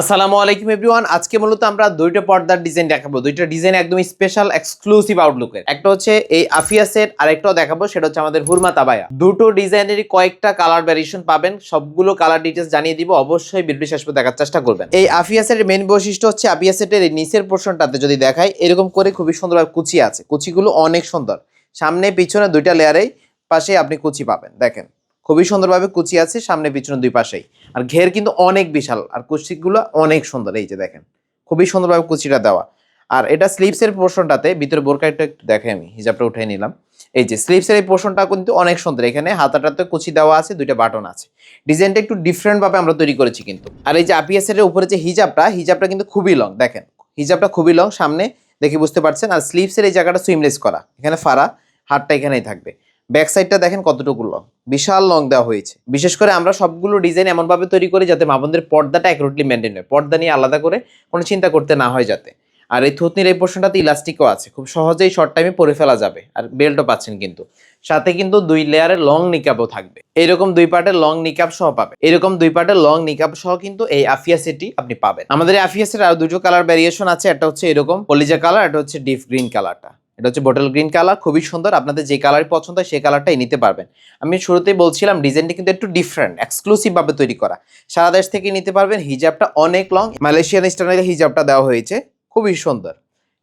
আসসালামু আলাইকুম এভরিওয়ান। আজকে মূলত আমরা দুইটা পর্দার ডিজাইন দেখাবো। দুইটা ডিজাইন একদম স্পেশাল এক্সক্লুসিভ আউটলুকের একটা হচ্ছে এই আফিয়া সেট আর একটাও দেখাবো, সেটা হচ্ছে আমাদের হুরমা তাবায়া। দুটো ডিজাইনেরই কয়েকটা কালার ভ্যারিয়েশন পাবেন। সবগুলো কালার ডিটেলস জানিয়ে দিব, অবশ্যই বিদ্যুৎ শেষ দেখার চেষ্টা করবেন। এই আফিয়া সেটের মেন বৈশিষ্ট্য হচ্ছে আফিয়া সেটের এই নিচের পোর্শনটাতে যদি দেখাই, এরকম করে খুবই সুন্দরভাবে কুচি আছে। কুচিগুলো অনেক সুন্দর। সামনে, পিছনে দুইটা লেয়ারেই পাশে আপনি কুচি পাবেন, দেখেন। খুবই সুন্দরভাবে কুচি আছে, সামনে পিছনে দুই পাশেই। আর ঘের কিন্তু অনেক বিশাল, আর কুচিগুলো অনেক সুন্দর, এই যে দেখেন। খুবই সুন্দরভাবে কুচিটা দেওয়া। আর এটা স্লিপসের পোর্শনটাতে, ভিতরে বোরকা একটু দেখে আমি, হিজাবটা উঠে নিলাম। এই যে স্লিপসের এই পোর্শনটা কিন্তু অনেক সুন্দর, এখানে হাতাটাতে কুচি দেওয়া আছে, দুইটা বাটন আছে। ডিজাইনটা একটু ডিফারেন্ট ভাবে আমরা তৈরি করেছি কিন্তু। আর এই যে আপিএসের উপরে যে হিজাবটা হিজাবটা কিন্তু খুবই লং, দেখেন। হিজাবটা খুবই লং, সামনে দেখে বুঝতে পারছেন। আর স্লিপসের এই জায়গাটা সুইমলেস করা, এখানে ফাড়া, হাতটা এখানেই থাকবে। ব্যাক সাইডটা দেখেন কতটুকু লং বিশাল লং দেওয়া হয়েছে। বিশেষ করে আমরা সবগুলো ডিজাইন এমনভাবে তৈরি করি যাতে মা বোনদের পর্দাটা অ্যাকুরেটলি মেনটেন হয়। পর্দা নিয়ে আলাদা করে কোনো চিন্তা করতে না হয় যাতে। আর এই থুতনির এই পোর্শনটাতে ইলাস্টিকও আছে। খুব সহজেই শর্ট টাইমে পরে ফেলা যাবে। আর বেল্টও পাচ্ছেন কিন্তু। সাথে কিন্তু দুই লেয়ারের লং নিকাবও থাকবে। এরকম দুই পার্টের লং নিকাব সহ পাবে এরকম দুই পার্টের লং নিকাব সহ কিন্তু এই আফিয়া সেটটি আপনি পাবেন। আমাদের আফিয়া সেটের আরও দুটো কালার ভ্যারিয়েশন আছে। একটা হচ্ছে এরকম কলিজা কালার একটা হচ্ছে ডিপ গ্রিন কালারটা এটা হচ্ছে বটল গ্রিন কালার খুবই সুন্দর। আপনাদের যে কালারই পছন্দ হয়, সেই কালারটাই নিতে পারবেন। আমি শুরুতেই বলছিলাম ডিজাইনটা কিন্তু একটু ডিফারেন্ট এক্সক্লুসিভ ভাবে তৈরি করা। সারা দেশ থেকে নিতে পারবেন হিজাবটা অনেক লং মালয়েশিয়ান স্টাইলের হিজাবটা দেওয়া হয়েছে, খুবই সুন্দর।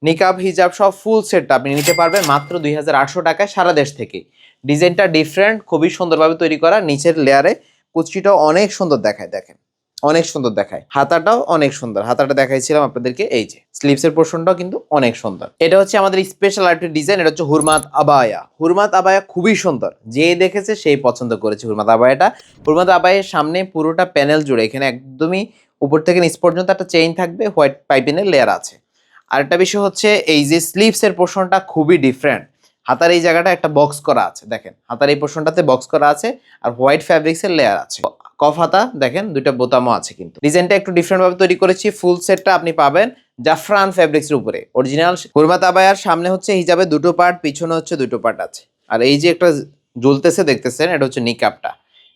নিকাব হিজাব সব ফুল সেটটা আপনি নিতে পারবেন, মাত্র দুই হাজার আটশো টাকায় সারা দেশ থেকে। ডিজাইনটা ডিফারেন্ট খুবই সুন্দরভাবে তৈরি করা, নিচের লেয়ারে কুচিটাও অনেক সুন্দর দেখায়, দেখেন। অনেক সুন্দর দেখায়। হাতাটাও অনেক সুন্দর। হাতাটা দেখাইছিলাম আপনাদেরকে, এই যে। স্লিপসের পোর্শনটাও কিন্তু অনেক সুন্দর। এটা হচ্ছে আমাদের স্পেশাল আরেকটি ডিজাইন এটা হচ্ছে হুরমাত আবায়া হুরমাত আবায়া খুবই সুন্দর। যে দেখেছে সেই পছন্দ করেছে হুরমাত আবায়াটা হুরমাত আবায়ের সামনে পুরোটা প্যানেল জুড়ে, এখানে একদমই উপর থেকে নিচ পর্যন্ত একটা চেইন থাকবে হোয়াইট পাইপিনের লেয়ার আছে। আরেকটা বিষয় হচ্ছে, এই যে স্লিপসের পোর্শনটা খুবই ডিফারেন্ট হাতার এই জায়গাটা একটা বক্স করা আছে, দেখেন। হাতার এই পোর্শনটাতে বক্স করা আছে, আর হোয়াইট ফ্যাব্রিক্সের লেয়ার আছে। কফ হাতা, দেখেন দুইটা বোতামও আছে কিন্তু। ডিজাইনটা একটু ডিফারেন্ট ভাবে তৈরি করেছি ফুল সেটটা আপনি পাবেন জাফরান ফ্যাব্রিক্সের উপরে। অরিজিনাল হুরমাত আবায়ার সামনে হচ্ছে হিজাবে দুটো পার্ট পিছনে হচ্ছে দুটো পার্ট আছে। আর এই যে একটা ঝুলতেছে দেখতেছেন, এটা হচ্ছে নিকাপটা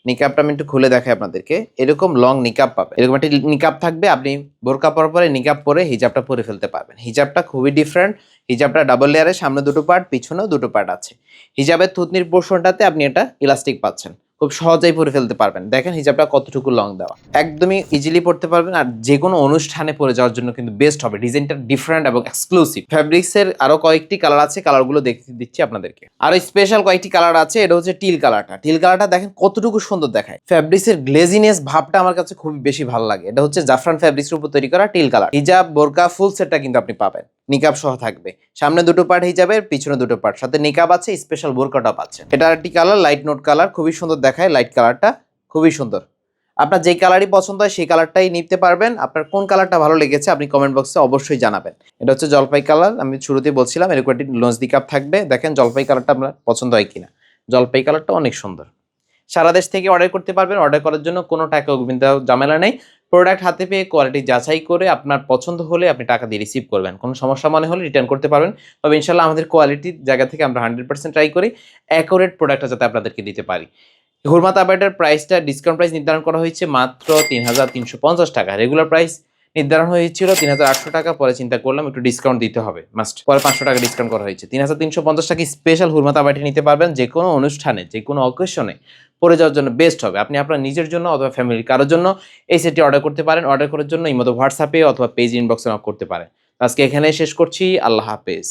নিকাপটা আমি একটু খুলে দেখাই আপনাদেরকে। এরকম লং নিকাপ পাবে এরকম একটি নিকাপ থাকবে, আপনি বোরকা পরার পরে নিকাপ পরে হিজাবটা পরে ফেলতে পারবেন। হিজাবটা খুবই ডিফারেন্ট হিজাবটা ডাবল লেয়ারের সামনে দুটো পার্ট পিছনেও দুটো পার্ট আছে। হিজাবের থুতনির পোর্শনটাতে আপনি এটা ইলাস্টিক পাচ্ছেন। খুব সহজেই পরে ফেলতে পারবেন। দেখেন হিজাবটা কতটুকু লং দেওয়া। একদমই ইজিলি পড়তে পারবেন আর যে কোনো অনুষ্ঠানে পরে যাওয়ার জন্য কিন্তু বেস্ট হবে। ডিজাইনটা ডিফারেন্ট এবং এক্সক্লুসিভ ফ্যাব্রিক্সের আরও কয়েকটি কালার আছে কালারগুলো দেখতে দিচ্ছি আপনাদেরকে। আর স্পেশাল কয়েকটি কালার আছে, এটা হচ্ছে টিল কালারটা টিল কালারটা দেখেন কতটুকু সুন্দর দেখায়। ফ্যাব্রিক্সের গ্লেজিনেস ভাবটা আমার কাছে খুবই বেশি ভালো লাগে। এটা হচ্ছে জাফরান ফ্যাব্রিক্সের উপর তৈরি করা টিল কালার হিজাব, বোরকা, ফুল সেটটা কিন্তু আপনি পাবেন। নিকাব সহ থাকবে। সামনে দুটো পার্ট হিজাবের, পিছনে দুটো পার্ট সাথে নিকাব আছে স্পেশাল বোরকাটা পাচ্ছে এটা একটি কালার লাইট নোট কালার খুবই সুন্দর দেখায় লাইট কালারটা খুবই সুন্দর। আপনার যেই কালারই পছন্দ হয় সেই কালারটাই নিতে পারবেন। আপনার কোন কালারটা ভালো লেগেছে আপনি কমেন্ট বক্সে অবশ্যই জানাবেন। এটা হচ্ছে জলপাই কালার আমি শুরুতেই বলছিলাম এরকম একটি লঞ্চ দিকাপ থাকবে। দেখেন জলপাই কালারটা আপনার পছন্দ হয় কিনা। জলপাই কালারটা অনেক সুন্দর। সারা দেশ থেকে অর্ডার করতে পারবেন। অর্ডার করার জন্য কোনো টাকা অগ্রিম দেওয়ার ঝামেলা নেই। প্রোডাক্ট হাতে পেয়ে কোয়ালিটি যাচাই করে আপনার পছন্দ হলে আপনি টাকা দিয়ে রিসিভ করবেন। কোনো সমস্যা মনে হলে রিটার্ন করতে পারবেন। তবে ইনশাল্লাহ আমাদের কোয়ালিটির জায়গা থেকে আমরা হান্ড্রেড পার্সেন্ট ট্রাই করি। অ্যাকোরেট প্রোডাক্টটা যাতে আপনাদেরকে দিতে পারি। হুরমাত আবাইটার প্রাইসটা ডিসকাউন্ট প্রাইস নির্ধারণ করা হয়েছে মাত্র তিন হাজার তিনশো পঞ্চাশ টাকা। রেগুলার প্রাইস নির্ধারণ হয়েছিল তিন হাজার আটশো টাকা, পরে চিন্তা করলাম একটু ডিসকাউন্ট দিতে হবে। মাস্ট পরে পাঁচশো টাকা ডিসকাউন্ট করা হয়েছে। তিন হাজার তিনশো পঞ্চাশ টাকা স্পেশাল হুরমাত আবাইটি নিতে পারবেন যে কোনো অনুষ্ঠানে, যে কোনো অকেশনে পরে যাওয়ার জন্য বেস্ট হবে। আপনি আপনার নিজের জন্য অথবা ফ্যামিলির কারোর জন্য এই সেটটি অর্ডার করতে পারেন। অর্ডার করার জন্য এই মতো হোয়াটসঅ্যাপে অথবা পেজ ইনবক্সে নক করতে পারেন। আজকে এখানে শেষ করছি। আল্লাহ হাফেজ।